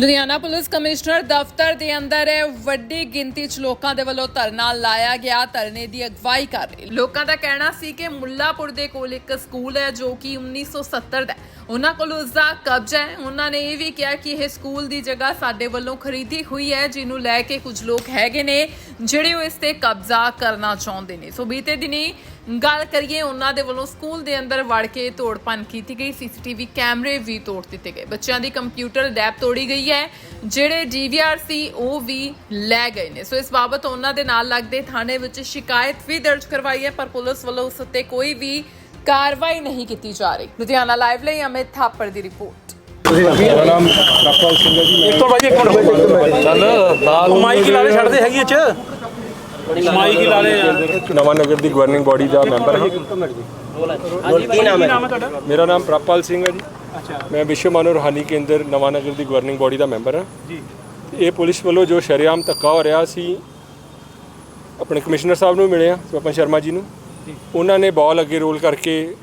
Ludhiana police commissioner ਦਫ਼ਤਰ ਦੇ ਅੰਦਰ ਵੱਡੀ ਗਿਣਤੀ 'ਚ ਲੋਕਾਂ ਦੇ ਵੱਲੋਂ ਧਰਨਾ ਲਾਇਆ ਗਿਆ, ਧਰਨੇ ਦੀ ਅਗਵਾਈ ਕਰ ਰਹੇ ਲੋਕਾਂ ਦਾ ਕਹਿਣਾ ਸੀ ਕਿ ਮੁੱਲਾਪੁਰ ਦੇ ਕੋਲ ਇੱਕ ਸਕੂਲ ਹੈ ਜੋ ਕਿ 1970 ਦਾ ਹੈ। ਉਹਨਾਂ ਕੋਲ ਉਸ ਦਾ ਕਬਜ਼ਾ ਹੈ। ਉਹਨਾਂ ਨੇ ਇਹ ਵੀ ਕਿਹਾ ਕਿ ਇਹ ਸਕੂਲ ਦੀ ਜਗ੍ਹਾ ਸਾਡੇ ਵੱਲੋਂ ਖਰੀਦੀ ਹੋਈ ਹੈ, ਜਿਹਨੂੰ ਲੈ ਕੇ ਕੁਝ ਲੋਕ ਹੈਗੇ ਨੇ, ਜਿਹੜੇ ਉਹ ਇਸ ਤੇ ਕਬਜ਼ਾ ਕਰਨਾ ਚਾਹੁੰਦੇ ਨੇ। ਸੋ ਬੀਤੇ ਦਿਨੀ ਗੱਲ ਕਰੀਏ, ਉਹਨਾਂ ਦੇ ਵੱਲੋਂ ਸਕੂਲ ਦੇ ਅੰਦਰ ਵੜ ਕੇ ਤੋੜਪਨ ਕੀਤੀ ਗਈ। ਸੀਸੀਟੀਵੀ ਕੈਮਰੇ ਵੀ ਤੋੜ ਦਿੱਤੇ ਗਏ। ਬੱਚਿਆਂ ਦੀ ਕੰਪਿਊਟਰ ਲੈਬ ਤੋੜੀ ਗਈ ਹੈ। ਜਿਹੜੇ ਡੀਵੀਆਰ ਸੀ, ਉਹ ਵੀ ਲੈ ਗਏ ਨੇ। ਸੋ ਇਸ ਬਾਬਤ ਉਹਨਾਂ ਦੇ ਨਾਲ ਲੱਗਦੇ ਥਾਣੇ ਵਿੱਚ ਸ਼ਿਕਾਇਤ ਵੀ ਦਰਜ ਕਰਵਾਈ ਹੈ, ਪਰ ਪੁਲਿਸ ਵੱਲੋਂ ਉਸ ਉੱਤੇ ਕੋਈ ਵੀ ਕਾਰਵਾਈ ਨਹੀਂ ਕੀਤੀ ਜਾ ਰਹੀ। ਲੁਧਿਆਣਾ ਲਾਈਵ ਲਈ ਅਮਿਤ ਥਾਪੜ ਦੀ ਰਿਪੋਰਟ। ਮੇਰਾ ਨਾਮ ਸਿੰਘ ਹੈ ਜੀ ਇੱਕ ਤੋਂ ਬਾਜੀ ਇੱਕ ਮਿੰਟ ਚੱਲ ਦਾਲ ਮਾਈਕ ਹੀ ਲਾਲੇ ਛੱਡਦੇ ਹੈਗੀ ਚ? ਮਾਈਕ ਹੀ ਲਾਲੇ ਯਾਰ ਨਵਾਂ ਨਗਰ ਦੀ ਗਵਰਨਿੰਗ ਬਾਡੀ ਦਾ ਮੈਂਬਰ ਹਾਂ। ਕੀ ਨਾਮ ਹੈ? ਤੁਹਾਡਾ? ਮੇਰਾ ਨਾਮ ਰਪਾਲ ਸਿੰਘ ਹੈ ਜੀ। ਅੱਛਾ। ਮੈਂ ਵਿਸ਼ਵ ਮਾਨਵ ਰੂਹਾਨੀ ਕੇਂਦਰ ਨਵਾਂ ਨਗਰ ਦੀ ਗਵਰਨਿੰਗ ਬਾਡੀ ਦਾ ਮੈਂਬਰ ਹਾਂ। ਜੀ। ਇਹ ਪੁਲਿਸ ਵੱਲੋਂ ਜੋ ਸ਼ਰੇਆਮ ਧੱਕਾ ਹੋ ਰਿਹਾ ਸੀ ਆਪਣੇ ਕਮਿਸ਼ਨਰ ਸਾਹਿਬ ਨੂੰ ਮਿਲੇ ਆ ਸਵਪਨ ਸ਼ਰਮਾ ਜੀ ਨੂੰ। ਉਹਨਾਂ ਨੇ ਬਾਲ ਅੱਗੇ ਰੋਲ ਕਰਕੇ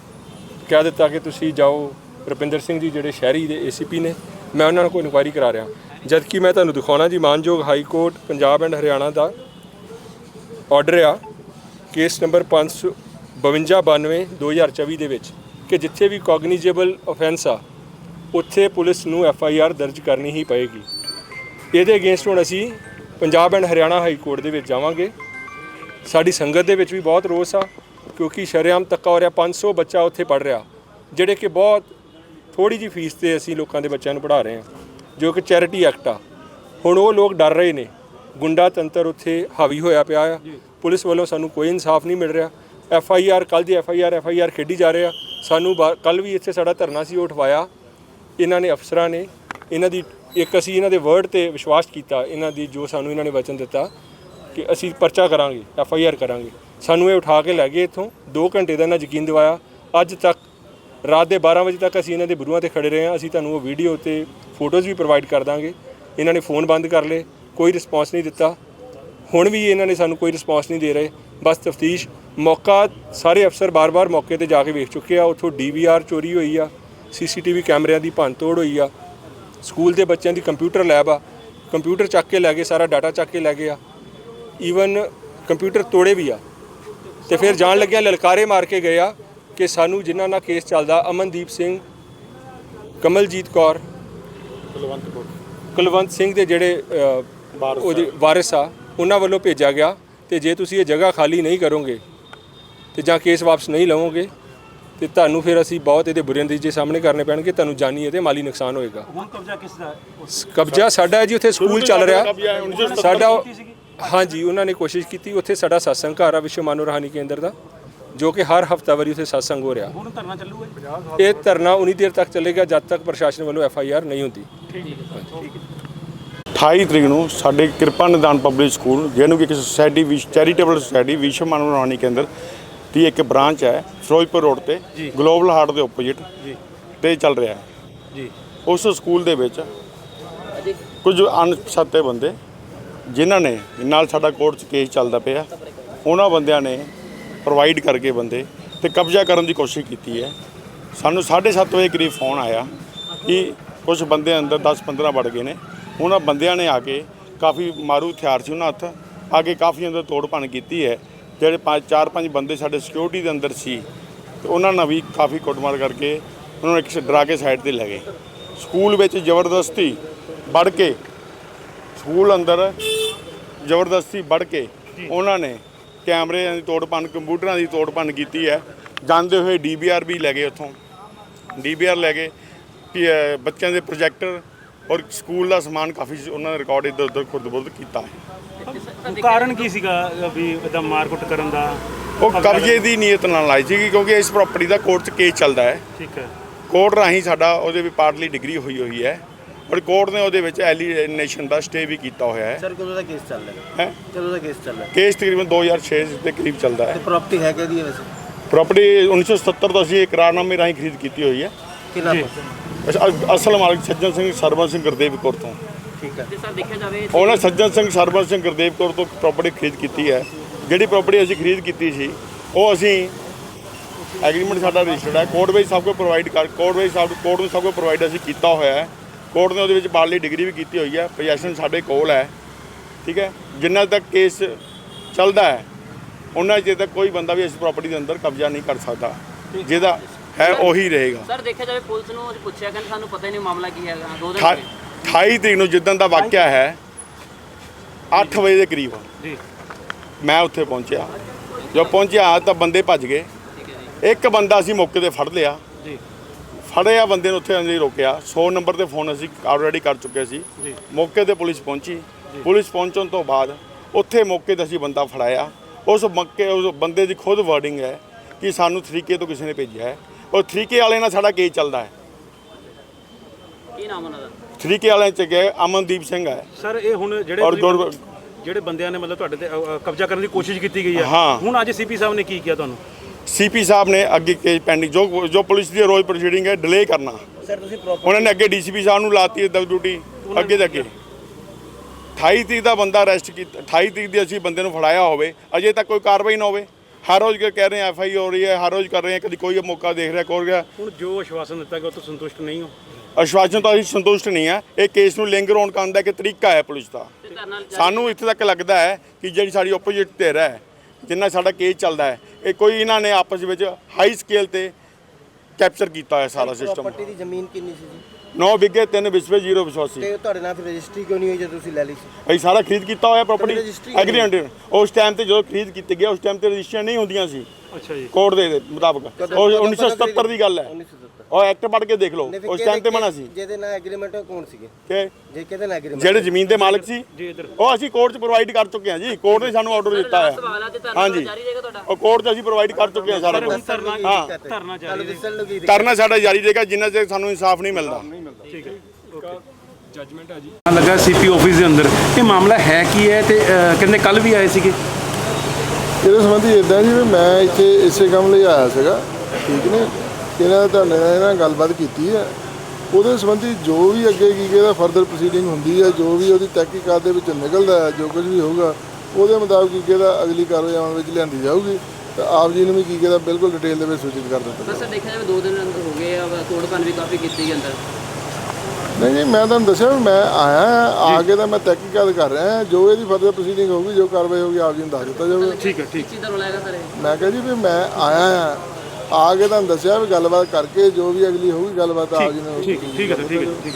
ਕਹਿ ਦਿੱਤਾ ਕਿ ਤੁਸੀਂ ਜਾਓ ਰੁਪਿੰਦਰ ਸਿੰਘ ਜੀ ਜਿਹੜੇ ਸ਼ਹਿਰੀ ਦੇ ਏਸੀਪੀ ਨੇ, ਮੈਂ ਉਹਨਾਂ ਨੂੰ ਕੋਈ ਇਨਕੁਆਇਰੀ ਕਰਾ ਰਿਹਾ। ਜਦਕਿ ਮੈਂ ਤੁਹਾਨੂੰ ਦਿਖਾਉਣਾ ਜੀ, ਮਾਨਯੋਗ high court Punjab and Haryana the order ਆ ਕੇਸ ਨੰਬਰ 55292 2024 ਦੇ ਵਿੱਚ ਕਿ ਜਿੱਥੇ ਵੀ ਕੋਗਨੀਜੇਬਲ ਆਫੈਂਸ ਆ, ਉੱਥੇ ਪੁਲਿਸ ਨੂੰ ਐਫ ਆਈ ਆਰ ਦਰਜ ਕਰਨੀ ਹੀ ਪਏਗੀ। ਇਹਦੇ ਅਗੇਂਸਟ ਹੁਣ ਅਸੀਂ Punjab and Haryana high court ਦੇ ਵਿੱਚ ਜਾਵਾਂਗੇ। ਸਾਡੀ ਸੰਗਤ ਦੇ ਵਿੱਚ ਵੀ ਬਹੁਤ ਰੋਸ ਆ। ਕਿਉਂਕਿ ਸ਼ਰੇਆਮ ਤੱਕਾ ਹੋ ਰਿਹਾ 500 ਬੱਚਾ ਉੱਥੇ ਪੜ ਰਿਹਾ ਜਿਹੜੇ ਕਿ ਬਹੁਤ ਥੋੜੀ ਜੀ ਫੀਸ ਤੇ ਅਸੀਂ ਲੋਕਾਂ ਦੇ ਬੱਚਿਆਂ ਨੂੰ ਪੜ੍ਹਾ ਰਹੇ ਹਾਂ ਜੋ ਕਿ ਚੈਰਿਟੀ ਐਕਟ ਆ। ਹੁਣ ਉਹ ਲੋਕ ਡਰ ਰਹੇ ਨੇ ਗੁੰਡਾ ਤੰਤਰ ਉੱਥੇ ਹਾਵੀ ਹੋਇਆ ਪਿਆ ਆ ਪੁਲਿਸ ਵੱਲੋਂ ਸਾਨੂੰ ਕੋਈ ਇਨਸਾਫ ਨਹੀਂ ਮਿਲ ਰਿਹਾ ਐਫ ਆਈ ਆਰ ਕੱਲ ਦੀ F I R F I R ਖੇਡੀ ਜਾ ਰਿਹਾ ਸਾਨੂੰ ਕੱਲ ਵੀ ਇੱਥੇ ਸਾਡਾ ਧਰਨਾ ਸੀ ਉਹ ਉਠਵਾਇਆ ਇਹਨਾਂ ਨੇ ਅਫਸਰਾਂ ਨੇ ਇਹਨਾਂ ਦੀ ਇੱਕ ਅਸੀਂ ਇਹਨਾਂ ਦੇ ਵਰਡ ਤੇ ਵਿਸ਼ਵਾਸ ਕੀਤਾ ਇਹਨਾਂ ਦੀ ਜੋ ਸਾਨੂੰ ਇਹਨਾਂ ਨੇ ਵਚਨ ਦਿੱਤਾ ਕਿ ਅਸੀਂ ਪਰਚਾ ਕਰਾਂਗੇ ਐਫ ਆਈ ਆਰ ਕਰਾਂਗੇ। ਸਾਨੂੰ ਇਹ ਉਠਾ ਕੇ ਲੈ ਗਏ ਇੱਥੋਂ। 2 ਘੰਟੇ ਦਾ ਇਹਨਾਂ ਯਕੀਨ ਦਿਵਾਇਆ। ਅੱਜ ਤੱਕ, ਰਾਤ ਦੇ 12 ਵਜੇ ਤੱਕ ਅਸੀਂ ਇਹਨਾਂ ਦੇ ਬੁਰੂਆਂ ਤੇ ਖੜੇ ਰਹੇ ਹਾਂ। ਅਸੀਂ ਤੁਹਾਨੂੰ ਉਹ ਵੀਡੀਓ ਤੇ ਫੋਟੋਜ਼ ਵੀ ਪ੍ਰੋਵਾਈਡ ਕਰ ਦਾਂਗੇ। ਇਹਨਾਂ ਨੇ ਫੋਨ ਬੰਦ ਕਰ ਲਏ, ਕੋਈ ਰਿਸਪੌਂਸ ਨਹੀਂ ਦਿੱਤਾ। ਹੁਣ ਵੀ ਇਹਨਾਂ ਨੇ ਸਾਨੂੰ ਕੋਈ ਰਿਸਪੌਂਸ ਨਹੀਂ ਦੇ ਰਹੇ। ਬਸ ਤਫਤੀਸ਼, ਮੌਕਾ ਸਾਰੇ ਅਫਸਰ ਬਾਰ-ਬਾਰ ਮੌਕੇ ਤੇ ਜਾ ਕੇ ਵੇਖ ਚੁੱਕੇ ਆ। ਉੱਥੋਂ ਡੀਵੀਆਰ ਚੋਰੀ ਹੋਈ ਆ ਸੀਸੀਟੀਵੀ ਕੈਮਰਿਆਂ ਦੀ ਭੰਨਤੋੜ ਹੋਈ ਆ। ਸਕੂਲ ਦੇ ਬੱਚਿਆਂ ਦੀ ਕੰਪਿਊਟਰ ਲੈਬ ਆ। ਕੰਪਿਊਟਰ ਚੱਕ ਕੇ ਲੈ ਗਏ, ਸਾਰਾ ਡਾਟਾ ਚੱਕ ਕੇ ਲੈ ਗਏ ਆ। ਈਵਨ ਕੰਪਿਊਟਰ ਤੋੜੇ ਵੀ ਆ। ਤੇ ਫਿਰ ਜਾਣ ਲੱਗਿਆ ਲਲਕਾਰੇ ਮਾਰ ਕੇ ਗਏ ਆ ਕਿ ਸਾਨੂੰ ਜਿਨ੍ਹਾਂ ਨਾਲ ਕੇਸ ਚੱਲਦਾ ਅਮਨਦੀਪ ਸਿੰਘ ਕਮਲਜੀਤ ਕੌਰ ਕੁਲਵੰਤ ਸਿੰਘ ਦੇ ਜਿਹੜੇ ਉਹਦੇ ਵਾਰਿਸ ਆ ਉਹਨਾਂ ਵੱਲੋਂ ਭੇਜਿਆ ਗਿਆ ਤੇ ਜੇ ਤੁਸੀਂ ਇਹ ਜਗ੍ਹਾ ਖਾਲੀ ਨਹੀਂ ਕਰੋਗੇ ਤੇ ਜਾਂ ਕੇਸ ਵਾਪਸ ਨਹੀਂ ਲਵੋਗੇ ਤੇ ਤੁਹਾਨੂੰ ਫਿਰ ਅਸੀਂ ਬਹੁਤ ਇਹਦੇ ਬੁਰੇ ਨਤੀਜੇ ਸਾਹਮਣੇ ਕਰਨੇ ਪੈਣਗੇ ਤੁਹਾਨੂੰ ਜਾਨੀ ਅਤੇ ਮਾਲੀ ਨੁਕਸਾਨ ਹੋਏਗਾ। ਹੁਣ ਕਬਜ਼ਾ ਕਿਸ ਦਾ ਕਬਜ਼ਾ ਸਾਡਾ ਹੈ ਜੀ ਉੱਥੇ ਸਕੂਲ ਚੱਲ ਰਿਹਾ। ਸਾਡਾ ਹਾਂਜੀ ਉਹਨਾਂ ਨੇ ਕੋਸ਼ਿਸ਼ ਕੀਤੀ ਉੱਥੇ ਸਾਡਾ satsang ਘਰ ਆ ਵਿਸ਼ਵ ਮਾਨਵ ਰਹਾਨੀ ਕੇਂਦਰ ਦਾ ਜੋ ਕਿ ਹਰ ਹਫਤਾ ਵਾਰੀ ਉੱਥੇ satsang ਹੋ ਰਿਹਾ। ਹੁਣ ਧਰਨਾ ਚੱਲੂਗਾ? ਇਹ ਧਰਨਾ ਉਨੀ ਦੇਰ ਤੱਕ ਚੱਲੇਗਾ ਜਦ ਤੱਕ ਪ੍ਰਸ਼ਾਸਨ ਵੱਲੋਂ ਐਫ ਆਈ ਆਰ ਨਹੀਂ ਹੁੰਦੀ। 28 ਤਰੀਕ ਨੂੰ ਸਾਡੇ ਕਿਰਪਾ ਨਿਦਾਨ ਪਬਲਿਕ ਸਕੂਲ ਜਿਹਨੂੰ ਕਿ ਇੱਕ ਸੁਸਾਇਟੀ ਵੀ ਚੈਰੀਟੇਬਲ ਸੁਸਾਇਟੀ ਵਿਸ਼ਵ ਮਾਨਵ ਰਾਣੀ ਕੇਂਦਰ ਦੀ ਇੱਕ ਬ੍ਰਾਂਚ ਹੈ ਫਿਰੋਜ਼ਪੁਰ ਰੋਡ ਤੇ ਗਲੋਬਲ ਹਾਰਟ ਦੇ ਆਪੋਜ਼ਿਟ ਤੇ ਚੱਲ ਰਿਹਾ ਹੈ। ਜੀ। ਉਸ ਸਕੂਲ ਦੇ ਵਿੱਚ ਕੁਝ ਅਣਪਛਾਤੇ ਬੰਦੇ ਜਿਨ੍ਹਾਂ ਨੇ ਨਾਲ ਸਾਡਾ ਕੋਰਟ 'ਚ ਕੇਸ ਚੱਲਦਾ ਪਿਆ, ਉਹਨਾਂ ਬੰਦਿਆਂ ਨੇ ਪ੍ਰੋਵਾਈਡ ਕਰਕੇ ਬੰਦੇ ਤੇ ਕਬਜ਼ਾ ਕਰਨ ਦੀ ਕੋਸ਼ਿਸ਼ ਕੀਤੀ ਹੈ। ਸਾਨੂੰ 7:30 ਵਜੇ ਕਰੀਬ ਫੋਨ ਆਇਆ ਕਿ ਕੁਝ ਬੰਦੇ ਅੰਦਰ 10-15 ਵੜ ਗਏ ਨੇ। ਉਹਨਾਂ ਬੰਦਿਆਂ ਨੇ ਆ ਕੇ ਕਾਫੀ ਮਾਰੂ ਹਥਿਆਰ ਸੀ ਉਹਨਾਂ ਹੱਥ ਆ ਕੇ ਕਾਫੀ ਅੰਦਰ ਤੋੜ ਭੰਨ ਕੀਤੀ ਹੈ। ਜਿਹੜੇ ਪੰਜ, ਚਾਰ ਪੰਜ ਬੰਦੇ ਸਾਡੇ ਸਿਕਿਉਰਿਟੀ ਦੇ ਅੰਦਰ ਸੀ, ਤੇ ਉਹਨਾਂ ਨਾਲ ਵੀ ਕਾਫੀ ਕੁੱਟਮਾਰ ਕਰਕੇ ਉਹਨਾਂ ਨੂੰ ਇੱਕ ਡਰਾ ਕੇ ਸਾਈਡ ਤੇ ਲੈ ਗਏ। ਸਕੂਲ ਵਿੱਚ ਜ਼ਬਰਦਸਤੀ ਵੜ ਕੇ ਸਕੂਲ ਅੰਦਰ ਜ਼ਬਰਦਸਤੀ ਵੜ ਕੇ ਉਹਨਾਂ ਨੇ ਕੈਮਰਿਆਂ ਦੀ ਤੋੜ ਭੰਨ ਕੰਪਿਊਟਰਾਂ ਦੀ ਤੋੜ ਭੰਨ ਕੀਤੀ ਹੈ। ਜਾਂਦੇ ਹੋਏ ਡੀਬੀਆਰ ਵੀ ਲੈ ਗਏ ਉੱਥੋਂ। ਡੀਬੀਆਰ ਲੈ ਗਏ। ਕਿ ਬੱਚਿਆਂ ਦੇ ਪ੍ਰੋਜੈਕਟਰ ਔਰ ਸਕੂਲ ਦਾ ਸਮਾਨ ਕਾਫੀ ਉਹਨਾਂ ਨੇ ਰਿਕਾਰਡ ਇੱਧਰ ਉੱਧਰ ਖੁਰਦ-ਬੁਰਦ ਕੀਤਾ ਹੈ। ਕਾਰਨ ਕੀ ਸੀਗਾ ਵੀ ਇਹਦਾ ਮਾਰਕੁੱਟ ਕਰਨ ਦਾ ਉਹ ਕਬਜ਼ੇ ਦੀ ਨੀਅਤ ਨਾਲ ਲਾਈ ਸੀ ਕਿਉਂਕਿ ਇਸ ਪ੍ਰਾਪਰਟੀ ਦਾ ਕੋਰਟ 'ਚ ਕੇਸ ਚੱਲਦਾ ਹੈ। ਠੀਕ ਹੈ। ਕੋਰਟ ਰਾਹੀਂ ਸਾਡਾ ਉਹਦੇ ਵੀ ਪਾਰਟਲੀ ਡਿਗਰੀ ਹੋਈ ਹੋਈ ਹੈ। ਔਰ ਕੋਰਟ ਨੇ ਉਹਦੇ ਵਿੱਚ ਐਲੀਨੇਸ਼ਨ ਦਾ ਸਟੇ ਵੀ ਕੀਤਾ ਹੋਇਆ ਹੈ। ਸਰ ਕਦੋਂ ਦਾ ਕੇਸ ਚੱਲ ਰਿਹਾ? ਹੈ? ਕਦੋਂ ਦਾ ਕੇਸ ਚੱਲ ਰਿਹਾ? ਕੇਸ ਤਕਰੀਬਨ 2006 ਦੇ ਕਰੀਬ ਚੱਲਦਾ ਹੈ। ਤੇ ਪ੍ਰਾਪਰਟੀ ਹੈ ਕਿਹਦੀ ਹੈ ਵੈਸੇ ਪ੍ਰਾਪਰਟੀ 1970 ਤੋਂ ਅਸੀਂ ਇਕਰਾਰਨਾਮੇ ਰਾਹੀਂ ਖਰੀਦ ਕੀਤੀ ਹੋਈ ਹੈ। ਜੀ। ਅਸਲ ਮਾਲਕ ਸੱਜਣ ਸਿੰਘ ਸਰਬਨ ਸਿੰਘ ਗੁਰਦੇਵ ਕੌਰ ਤੋਂ। ਠੀਕ ਹੈ। ਉਹਨਾਂ ਸੱਜਣ ਸਿੰਘ ਸਰਬਨ ਸਿੰਘ ਗੁਰਦੇਵ ਕੌਰ ਤੋਂ ਪ੍ਰਾਪਰਟੀ ਖਰੀਦ ਕੀਤੀ ਹੈ। ਜਿਹੜੀ ਪ੍ਰਾਪਰਟੀ ਅਸੀਂ ਖਰੀਦ ਕੀਤੀ ਸੀ ਉਹ ਅਸੀਂ ਐਗਰੀਮੈਂਟ ਸਾਡਾ ਰਜਿਸਟਰਡ ਹੈ। ਕੋਰਟ ਵਿੱਚ ਸਭ ਕੁਝ ਪ੍ਰੋਵਾਈਡ ਕਰ ਕੋਰਟ ਵਿੱਚ ਸਭ ਕੋਰਟ ਨੂੰ ਸਭ ਕੁਝ ਪ੍ਰੋਵਾਈਡ ਅਸੀਂ ਕੀਤਾ ਹੋਇਆ ਹੈ। ਕੋਰਟ ਨੇ ਉਹਦੇ ਵਿੱਚ ਬਾਹਰਲੀ ਡਿਗਰੀ ਵੀ ਕੀਤੀ ਹੋਈ ਹੈ ਪੋਜੈਸ਼ਨ ਸਾਡੇ ਕੋਲ ਹੈ ਠੀਕ ਹੈ? ਜਿੰਨਾ ਤੱਕ ਕੇਸ ਚੱਲਦਾ ਹੈ ਉਹਨਾਂ ਚਿਰ ਤੱਕ ਕੋਈ ਬੰਦਾ ਵੀ ਇਸ ਪ੍ਰਾਪਰਟੀ ਦੇ ਅੰਦਰ ਕਬਜ਼ਾ ਨਹੀਂ ਕਰ ਸਕਦਾ। ਜਿਹਦਾ ਹੈ ਉਹੀ ਰਹੇਗਾ। ਸਰ ਦੇਖਿਆ ਜਾਵੇ ਪੁਲਿਸ ਨੂੰ ਅਸੀਂ ਪੁੱਛਿਆ ਕਹਿੰਦੇ ਸਾਨੂੰ ਪਤਾ ਹੀ ਨਹੀਂ ਮਾਮਲਾ ਕੀ ਹੈਗਾ ਦੋ ਦਿਨ ਠਾ- ਹੋ ਗਏ। 28 ਤਰੀਕ ਨੂੰ ਜਿੱਦਣ ਦਾ ਵਾਕਿਆ ਹੈ 8 ਵਜੇ ਦੇ ਕਰੀਬ ਜੀ। ਮੈਂ ਉੱਥੇ ਪਹੁੰਚਿਆ। ਜਦੋਂ ਪਹੁੰਚਿਆ ਤਾਂ ਬੰਦੇ ਭੱਜ ਗਏ। ਇੱਕ ਬੰਦਾ ਅਸੀਂ ਮੌਕੇ ਤੇ ਫੜ ਲਿਆ। ਜੀ। ਫੜਿਆ ਬੰਦੇ ਨੂੰ ਉੱਥੇ ਅੰਦਰ ਰੋਕਿਆ। 100 ਨੰਬਰ ਤੇ ਫੋਨ ਅਸੀਂ ਆਲਰੇਡੀ ਕਰ ਚੁੱਕੇ ਸੀ। ਜੀ। ਮੌਕੇ ਤੇ ਪੁਲਿਸ ਪਹੁੰਚੀ। ਪੁਲਿਸ ਪਹੁੰਚਣ ਤੋਂ ਬਾਅਦ ਉੱਥੇ ਮੌਕੇ ਤੇ ਅਸੀਂ ਬੰਦਾ ਫੜਾਇਆ। ਉਸ ਮੌਕੇ ਉਸ ਬੰਦੇ ਦੀ ਖੁਦ ਵਰਡਿੰਗ ਹੈ ਕਿ ਸਾਨੂੰ ਤਰੀਕੇ ਤੋਂ ਕਿਸੇ ਨੇ ਭੇਜਿਆ ਹੈ। ਉਹ ਤਰੀਕੇ ਵਾਲੇ ਨਾਲ ਸਾਡਾ ਕੇਸ ਚੱਲਦਾ ਹੈ। ਕੀ ਨਾਮ ਉਹਨਾਂ ਦਾ? ਤਰੀਕੇ ਵਾਲਿਆਂ ਚ ਗਏ ਅਮਨਦੀਪ ਸਿੰਘ ਹੈ। ਸਰ ਇਹ ਹੁਣ ਜਿਹੜੇ ਔਰ ਤੁਸੀਂ- ਗੁਰ- ਜਿਹੜੇ ਬੰਦਿਆਂ ਨੇ ਮਤਲਬ ਤੁਹਾਡੇ ਤੇ ਅ, ਅ, ਕਬਜ਼ਾ ਕਰਨ ਦੀ ਕੋਸ਼ਿਸ਼ ਕੀਤੀ ਗਈ ਹੈ। ਹਾਂ। ਹੁਣ ਅੱਜ ਸੀਪੀ ਸਾਹਿਬ ਨੇ ਕੀ ਕੀਤਾ ਤੁਹਾਨੂੰ? ਸੀਪੀ ਸਾਹਿਬ ਨੇ ਅੱਗੇ ਕੇਸ ਪੈਂਡਿੰਗ ਜੋ ਜੋ ਪੁਲਿਸ ਦੀ ਰੋਜ਼ ਪ੍ਰੋਸੀਡਿੰਗ ਹੈ ਡਿਲੇ ਕਰਨਾ। ਸਰ ਤੁਸੀਂ ਪ੍ਰੋਪਰ ਉਹਨਾਂ ਨੇ ਅੱਗੇ ਡੀਸੀਪੀ ਸਾਹਿਬ ਨੂੰ ਲਾਤੀ ਹੈ ਡਿਊਟੀ ਅੱਗੇ ਦੇ ਅੱਗੇ। 28 ਤਰੀਕ ਦਾ ਬੰਦਾ ਅਰੈਸਟ ਕੀਤਾ 28 ਤਰੀਕ ਦੇ ਅਸੀਂ ਬੰਦੇ ਨੂੰ ਫੜਾਇਆ ਹੋਵੇ ਅਜੇ ਤੱਕ ਕੋਈ ਕਾਰਵਾਈ ਨਾ ਹੋਵੇ। ਹਰ ਰੋਜ਼ ਕਹਿ ਰਹੇ ਐਫ ਆਈ ਹੋ ਰਹੀ ਹੈ ਹਰ ਰੋਜ਼ ਕਰ ਰਹੇ ਹਾਂ ਕਦੀ ਕੋਈ ਮੌਕਾ ਦੇਖ ਰਿਹਾ ਕੋਰ ਗਿਆ ਹੁਣ ਜੋ ਆਸ਼ਵਾਸਨ ਦਿੱਤਾ ਗਿਆ ਉਹ ਤੋਂ ਸੰਤੁਸ਼ਟ ਨਹੀਂ ਹੋ। ਅਸ਼ਵਾਸਨ ਤੋਂ ਅਸੀਂ ਸੰਤੁਸ਼ਟ ਨਹੀਂ ਆ ਇਹ ਕੇਸ ਨੂੰ ਲਿੰਗਰ ਔਨ ਕਰਨ ਦਾ ਇੱਕ ਤਰੀਕਾ ਹੈ ਪੁਲਿਸ ਦਾ। ਸਾਨੂੰ ਇੱਥੇ ਤੱਕ ਲੱਗਦਾ ਹੈ ਕਿ ਜਿਹੜੀ ਸਾਡੀ ਆਪੋਜੀਟ ਧਿਰ ਹੈ ਜਿੰਨਾ ਸਾਡਾ ਕੇਸ ਚੱਲਦਾ ਹੈ ਇਹ ਕੋਈ ਇਹਨਾਂ ਨੇ ਆਪਸ ਵਿੱਚ ਹਾਈ ਸਕੇਲ ਤੇ ਕੈਪਚਰ ਕੀਤਾ ਹੈ ਸਾਰਾ ਸਿਸਟਮ ਪ੍ਰਾਪਰਟੀ ਦੀ ਜ਼ਮੀਨ ਕਿੰਨੀ ਸੀ ਜੀ? 9 ਵਿਗੇ 3 ਵਿਸਵੇ 0 ਵਿਸ਼ਵਾਸੀ। ਤੇ ਤੁਹਾਡੇ ਨਾਲ ਫਿਰ ਰਜਿਸਟਰੀ ਕਿਉਂ ਨਹੀਂ ਹੋਈ ਜਦੋਂ ਤੁਸੀਂ ਲੈ ਲਈ ਸੀ? ਅਸੀਂ ਸਾਰਾ ਖਰੀਦ ਕੀਤਾ ਹੋਇਆ ਪ੍ਰਾਪਰਟੀ registry ਐਗਰੀਮੈਂਟ ਉਸ ਟਾਈਮ ਤੇ ਜਦੋਂ ਖਰੀਦ ਕੀਤੀ ਗਿਆ ਉਸ ਟਾਈਮ ਤੇ ਰਜਿਸਟਰੀਆਂ ਨਹੀਂ ਹੁੰਦੀਆਂ ਸੀ। ਅੱਛਾ ਜੀ। ਕੋਰਟ ਦੇ ਦੇ ਮੁਤਾਬਕ ਉਹ ਕਦੋਂ 1977 ਦੀ ਗੱਲ ਹੈ। 1977 ਉਹ ਐਕਟ ਪੜ੍ਹ ਕੇ ਦੇਖ ਲਓ। ਉਸ ਟਾਈਮ ਤੇ ਮਨਾ ਸੀ। ਜਿਹਦੇ ਨਾਲ ਐਗਰੀਮੈਂਟ ਕੌਣ ਸੀਗੇ? ਕਿ ਜੇ ਕਿਹਦੇ ਨਾਲ ਐਗਰੀਮੈਂਟ ਜਿਹੜੇ ਜ਼ਮੀਨ ਦੇ ਮਾਲਕ ਸੀ ਜੀ ਇੱਧਰ। ਉਹ ਅਸੀਂ ਕੋਰਟ 'ਚ ਪ੍ਰੋਵਾਈਡ ਕਰ ਚੁੱਕੇ ਹਾਂ ਜੀ। ਕੋਰਟ ਨੇ ਸਾਨੂੰ ਆਰਡਰ ਦਿੱਤਾ ਹੈ। ਧਰਨਾ ਹਾਂਜੀ। ਉਹ ਕੋਰਟ 'ਚ ਅਸੀਂ ਪ੍ਰੋਵਾਈਡ ਕਰ ਚੁੱਕੇ ਹਾਂ ਸਾਰਾ ਕੁਝ ਧਰਨਾ ਹਾਂ? ਧਰਨਾ ਜਾਰੀ ਕਰਨਾ ਸਾਡਾ ਜਾਰੀ ਰਹੇਗਾ ਜਿੰਨਾ ਚਿਰ ਸਾਨੂੰ ਇਨਸਾਫ ਨਹੀਂ ਮਿਲਦਾ। ਠੀਕ ਹੈ। ਜੱਜਮੈਂਟ ਹੈ ਜੀ। ਲੱਗਾ ਸੀਪੀ ਆਫਿਸ ਦੇ ਅੰਦਰ ਇਹ ਮਾਮਲਾ ਹੈ ਕੀ ਹੈ ਤੇ ਕਹਿੰਦੇ ਕੱਲ ਵੀ ਆਏ ਸੀਗੇ। ਇਹਦੇ ਸੰਬੰਧੀ ਇਦਾਂ ਜੀ ਮੈਂ ਇੱਥੇ ਇਸੇ ਕੰਮ ਲਈ ਆਇਆ ਸੀਗਾ। ਠੀਕ ਨੇ? ਇਹਨਾਂ ਦਾ ਤੁਹਾਡੇ ਨਾਲ ਇਹਨਾਂ ਨਾਲ ਗੱਲਬਾਤ ਕੀਤੀ ਹੈ ਉਹਦੇ ਸੰਬੰਧੀ ਜੋ ਵੀ ਅੱਗੇ ਕੀ ਕਿਹਦਾ ਫਰਦਰ ਪ੍ਰੋਸੀਡਿੰਗ ਹੁੰਦੀ ਹੈ ਜੋ ਵੀ ਉਹਦੀ ਤਹਿਕੀਕਾਤ ਦੇ ਵਿੱਚ ਨਿਕਲਦਾ ਹੈ ਜੋ ਕੁਝ ਵੀ ਹੋਊਗਾ ਉਹਦੇ ਮੁਤਾਬਕ ਕੀ ਕਿਹਦਾ ਅਗਲੀ ਕਾਰਵਾਈ ਵਿੱਚ ਲਿਆਂਦੀ ਜਾਊਗੀ ਤਾਂ ਆਪ ਜੀ ਨੂੰ ਵੀ ਕੀ ਕਿਹਦਾ ਬਿਲਕੁਲ ਡਿਟੇਲ ਦੇ ਵਿੱਚ ਸੂਚਿਤ ਕਰ ਦਿੱਤਾ ਸਰ ਦੇਖਿਆ ਜਾਵੇ ਦੋ ਦਿਨ ਅੰਦਰ ਹੋ ਗਏ ਆ ਤੋੜ ਭੰਨ ਵੀ ਕਾਫੀ ਕੀਤੀ ਗਈ ਅੰਦਰ। ਨਹੀਂ ਨਹੀਂ ਮੈਂ ਤੁਹਾਨੂੰ ਦੱਸਿਆ ਵੀ ਮੈਂ ਆਇਆ ਆ ਕੇ ਤਾਂ ਮੈਂ ਤਹਿਕੀਕਾਤ ਕਰ ਰਿਹਾ ਹਾਂ ਜੋ ਇਹਦੀ ਫਰਦਰ ਪ੍ਰੋਸੀਡਿੰਗ ਹੋਊਗੀ ਜੋ ਕਾਰਵਾਈ ਹੋਊਗੀ ਆਪ ਜੀ ਨੂੰ ਦੱਸ ਦਿੱਤਾ ਜਾਊਗਾ। ਠੀਕ ਹੈ ਠੀਕ ਚੀਜ਼ ਦਾ ਰੋਲਾ ਹੈਗਾ ਸਰ? ਇਹ ਮੈਂ ਕਿਹਾ ਜੀ ਵੀ ਮੈਂ ਆਇਆ ਹਾਂ ਆ ਕੇ ਤੁਹਾਨੂੰ ਦੱਸਿਆ ਵੀ ਗੱਲਬਾਤ ਕਰਕੇ ਜੋ ਵੀ ਅਗਲੀ ਹੋਊਗੀ, ਗੱਲਬਾਤ ਆ ਜੀ ਨੇ ਠੀਕ ਠੀਕ ਹੈ ਸਰ ਠੀਕ ਹੈ ਠੀਕ ਹੈ।